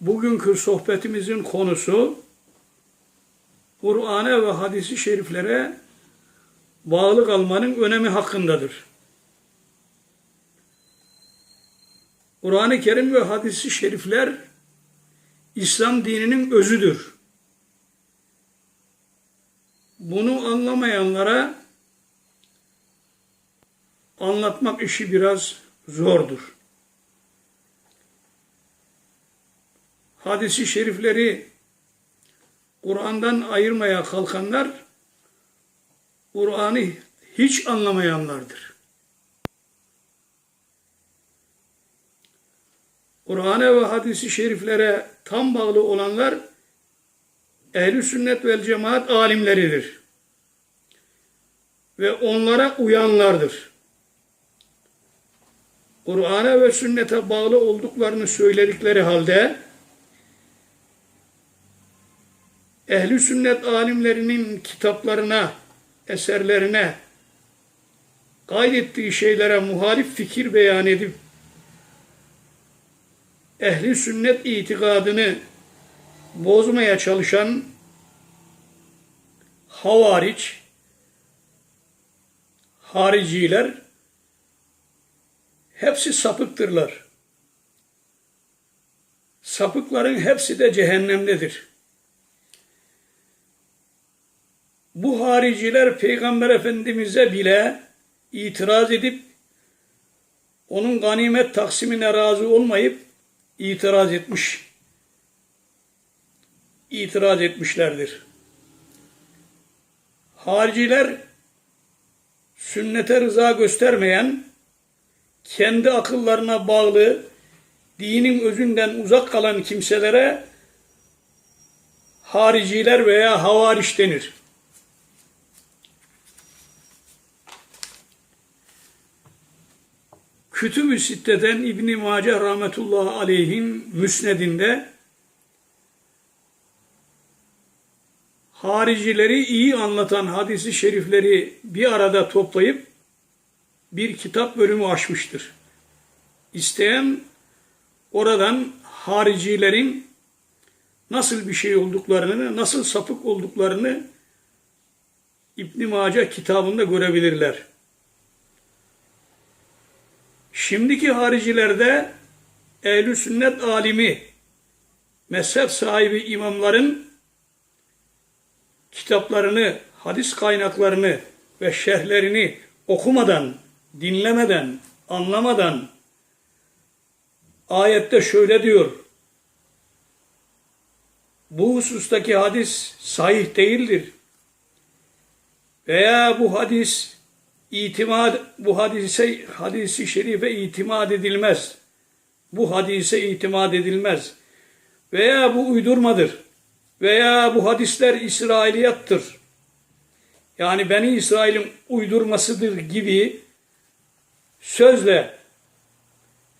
Bugünkü sohbetimizin konusu Kur'an'a ve hadisi şeriflere bağlı kalmanın önemi hakkındadır. Kur'an-ı Kerim ve hadisi şerifler İslam dininin özüdür. Bunu anlamayanlara anlatmak işi biraz zordur. Hadisi şerifleri Kur'an'dan ayırmaya kalkanlar Kur'an'ı hiç anlamayanlardır. Kur'an'a ve hadisi şeriflere tam bağlı olanlar ehl sünnet vel cemaat alimleridir. Ve onlara uyanlardır. Kur'an'a ve sünnete bağlı olduklarını söyledikleri halde ehli sünnet alimlerinin kitaplarına, eserlerine kaydettiği şeylere muhalif fikir beyan edip ehli sünnet itikadını bozmaya çalışan havariç, hariciler hepsi sapıktırlar. Sapıkların hepsi de cehennemdedir. Bu hariciler Peygamber Efendimiz'e bile itiraz edip onun ganimet taksimine razı olmayıp itiraz etmiş. İtiraz etmişlerdir. Hariciler sünnete rıza göstermeyen, kendi akıllarına bağlı, dinin özünden uzak kalan kimselere hariciler veya havariş denir. Kütüb-ü Sitte'den İbn-i Mace rahmetullahi aleyhin müsnedinde haricileri iyi anlatan hadisi şerifleri bir arada toplayıp bir kitap bölümü açmıştır. İsteyen oradan haricilerin nasıl bir şey olduklarını, nasıl sapık olduklarını İbn Mace kitabında görebilirler. Şimdiki haricilerde ehl sünnet alimi, mezhep sahibi imamların kitaplarını, hadis kaynaklarını ve şerhlerini okumadan, dinlemeden, anlamadan ayette şöyle diyor. Bu husustaki hadis sahih değildir. Veya bu hadis itimat bu hadise hadisi şerife itimat edilmez. Bu hadise itimat edilmez. Veya bu uydurmadır. Veya bu hadisler İsrailiyattır. Yani Beni İsrail'in uydurmasıdır gibi sözle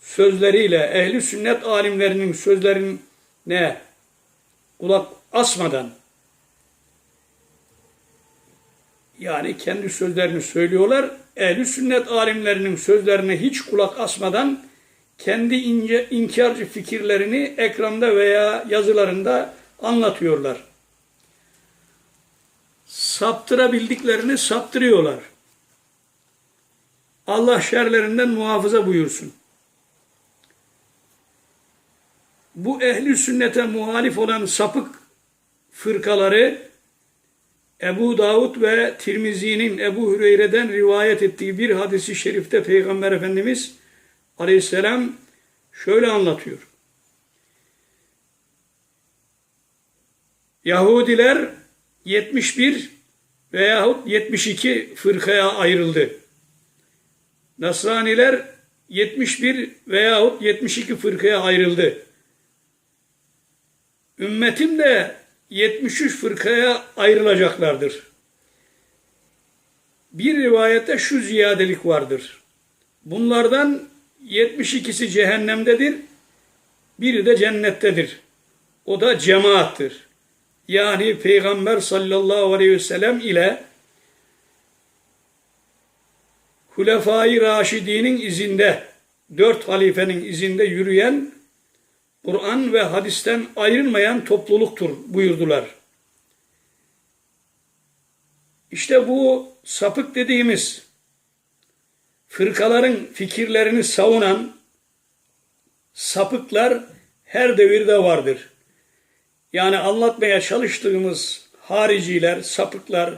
sözleriyle ehli sünnet alimlerinin sözlerine kulak asmadan yani kendi sözlerini söylüyorlar. Ehli sünnet alimlerinin sözlerine hiç kulak asmadan kendi ince, inkarcı fikirlerini ekranda veya yazılarında anlatıyorlar. Saptırabildiklerini saptırıyorlar. Allah şerlerinden muhafaza buyursun. Bu ehli sünnete muhalif olan sapık fırkaları Ebu Davud ve Tirmizi'nin Ebu Hüreyre'den rivayet ettiği bir hadisi şerifte Peygamber Efendimiz aleyhisselam şöyle anlatıyor. Yahudiler 71 veyahut 72 fırkaya ayrıldı. Nasraniler 71 veyahut 72 fırkaya ayrıldı. Ümmetim de 73 fırkaya ayrılacaklardır. Bir rivayette şu ziyadelik vardır. Bunlardan 72'si cehennemdedir, biri de cennettedir. O da cemaattir. Yani Peygamber sallallahu aleyhi ve sellem ile Hulefai Raşidi'nin izinde, dört halifenin izinde yürüyen Kur'an ve hadisten ayrılmayan topluluktur buyurdular. İşte bu sapık dediğimiz fırkaların fikirlerini savunan sapıklar her devirde vardır. Yani anlatmaya çalıştığımız hariciler, sapıklar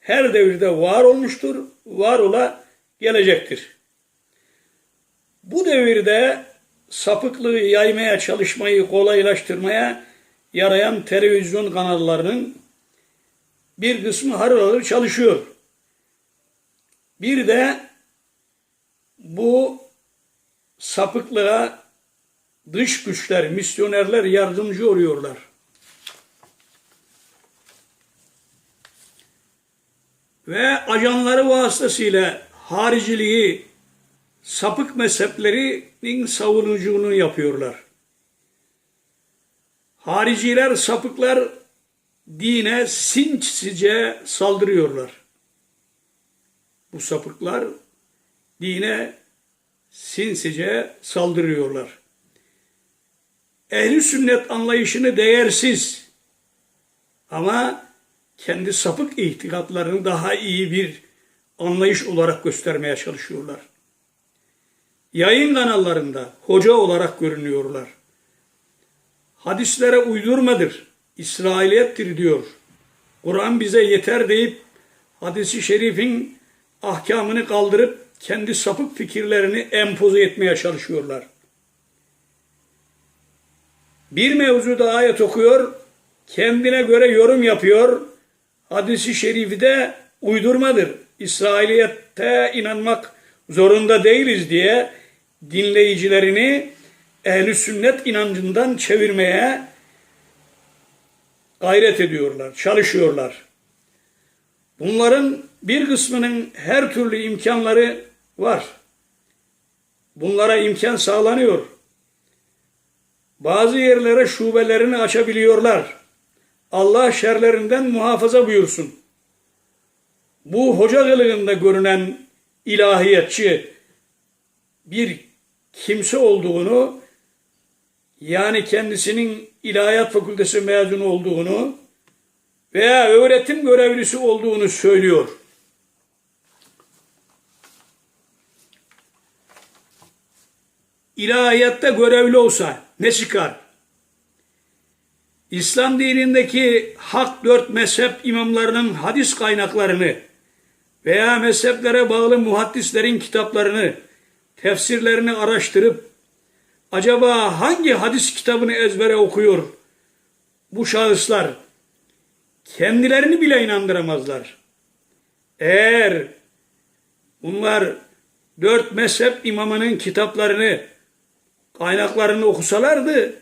her devirde var olmuştur, var ola gelecektir. Bu devirde sapıklığı yaymaya çalışmayı kolaylaştırmaya yarayan televizyon kanallarının bir kısmı harıl harıl çalışıyor. Bir de bu sapıklığa dış güçler, misyonerler yardımcı oluyorlar. Ve ajanları vasıtasıyla hariciliği, sapık mezheplerinin savunuculuğunu yapıyorlar. Hariciler, sapıklar dine sinsice saldırıyorlar. Bu sapıklar dine sinsice saldırıyorlar. Ehli sünnet anlayışını değersiz ama kendi sapık itikatlarını daha iyi bir anlayış olarak göstermeye çalışıyorlar. Yayın kanallarında hoca olarak görünüyorlar. Hadislere uydurmadır, İsrailiyettir diyor. Kur'an bize yeter deyip hadisi şerifin ahkamını kaldırıp kendi sapık fikirlerini empoze etmeye çalışıyorlar. Bir mevzuda ayet okuyor, kendine göre yorum yapıyor. Hadisi şerifi de uydurmadır. İsrailiyette inanmak zorunda değiliz diye dinleyicilerini ehli sünnet inancından çevirmeye gayret ediyorlar, çalışıyorlar. Bunların bir kısmının her türlü imkanları var. Bunlara imkan sağlanıyor. Bazı yerlere şubelerini açabiliyorlar. Allah şerlerinden muhafaza buyursun. Bu hoca kılığında görünen ilahiyatçı bir kimse olduğunu yani kendisinin ilahiyat fakültesi mezunu olduğunu veya öğretim görevlisi olduğunu söylüyor. İlahiyatta görevli olsa ne çıkar? İslam dinindeki hak dört mezhep imamlarının hadis kaynaklarını veya mezheplere bağlı muhaddislerin kitaplarını, tefsirlerini araştırıp acaba hangi hadis kitabını ezbere okuyor bu şahıslar? Kendilerini bile inandıramazlar. Eğer bunlar dört mezhep imamının kitaplarını, kaynaklarını okusalardı,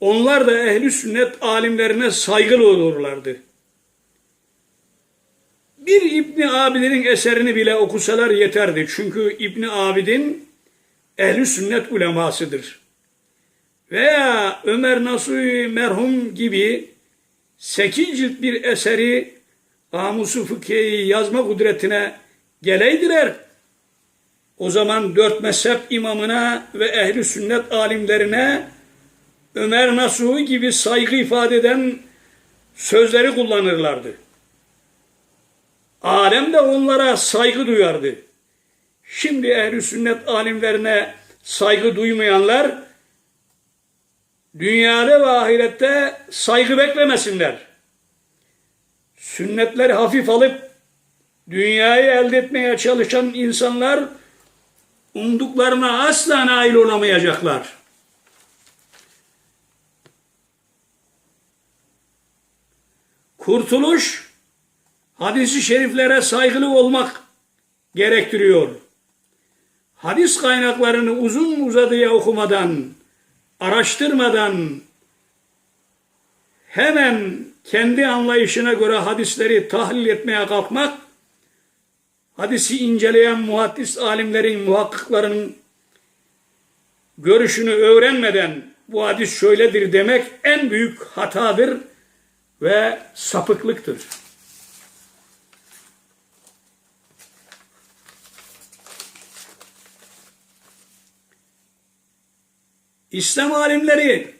onlar da ehli sünnet alimlerine saygılı olurlardı. Bir İbni Abidin'in eserini bile okusalar yeterdi. Çünkü İbni Abidin ehli sünnet ulemasıdır. Veya Ömer Nasuhi merhum gibi sekiz cilt bir eseri Kamusu Fıkhiye'yi yazma kudretine geleydiler. O zaman dört mezhep imamına ve ehli sünnet alimlerine Ömer Nasuhi gibi saygı ifade eden sözleri kullanırlardı. Alem de onlara saygı duyardı. Şimdi ehli sünnet alimlerine saygı duymayanlar dünyada ve ahirette saygı beklemesinler. Sünnetleri hafif alıp dünyayı elde etmeye çalışan insanlar umduklarına asla nail olamayacaklar. Kurtuluş hadisi şeriflere saygılı olmak gerektiriyor. Hadis kaynaklarını uzun uzadıya okumadan, araştırmadan hemen kendi anlayışına göre hadisleri tahlil etmeye kalkmak, hadisi inceleyen muhaddis alimlerin, muhakkıkların görüşünü öğrenmeden bu hadis şöyledir demek en büyük hatadır ve sapıklıktır. İslam alimleri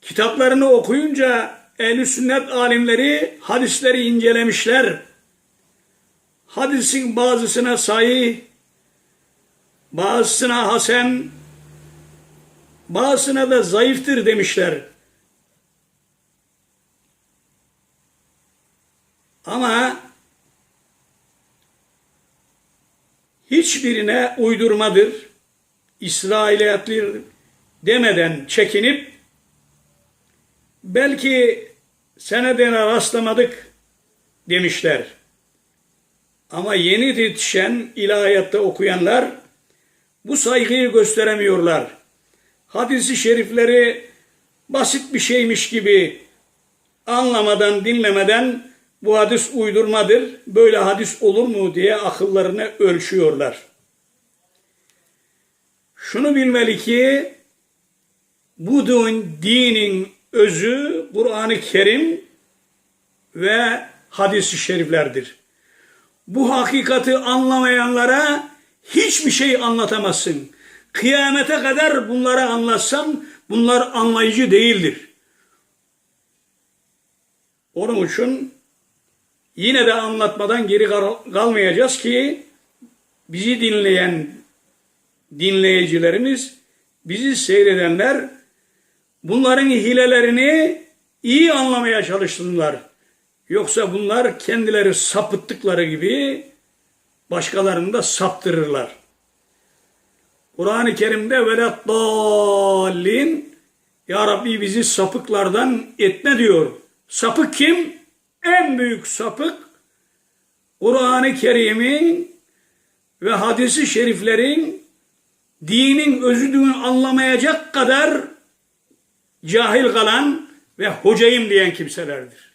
kitaplarını okuyunca ehl sünnet alimleri hadisleri incelemişler. Hadisin bazısına sahih, bazısına hasen, bazısına da zayıftır demişler. Ama hiçbirine uydurmadır, İsrailiyatlı demeden çekinip belki senedine rastlamadık demişler. Ama yeni yetişen ilahiyatta okuyanlar bu saygıyı gösteremiyorlar. Hadisi şerifleri basit bir şeymiş gibi anlamadan, dinlemeden bu hadis uydurmadır, böyle hadis olur mu diye akıllarını ölçüyorlar. Şunu bilmeli ki bu din, dinin özü Kur'an-ı Kerim ve hadis-i şeriflerdir. Bu hakikati anlamayanlara hiçbir şey anlatamazsın. Kıyamete kadar bunları anlatsan bunlar anlayıcı değildir. Onun için yine de anlatmadan geri kal- kalmayacağız ki bizi dinleyen dinleyicilerimiz, bizi seyredenler bunların hilelerini iyi anlamaya çalışsınlar. Yoksa bunlar kendileri sapıttıkları gibi başkalarını da saptırırlar. Kur'an-ı Kerim'de velet dallin Ya Rabbi bizi sapıklardan etme diyor. Sapık kim? En büyük sapık Kur'an-ı Kerim'in ve hadisi şeriflerin dinin özüdüğünü anlamayacak kadar cahil kalan ve hocayım diyen kimselerdir.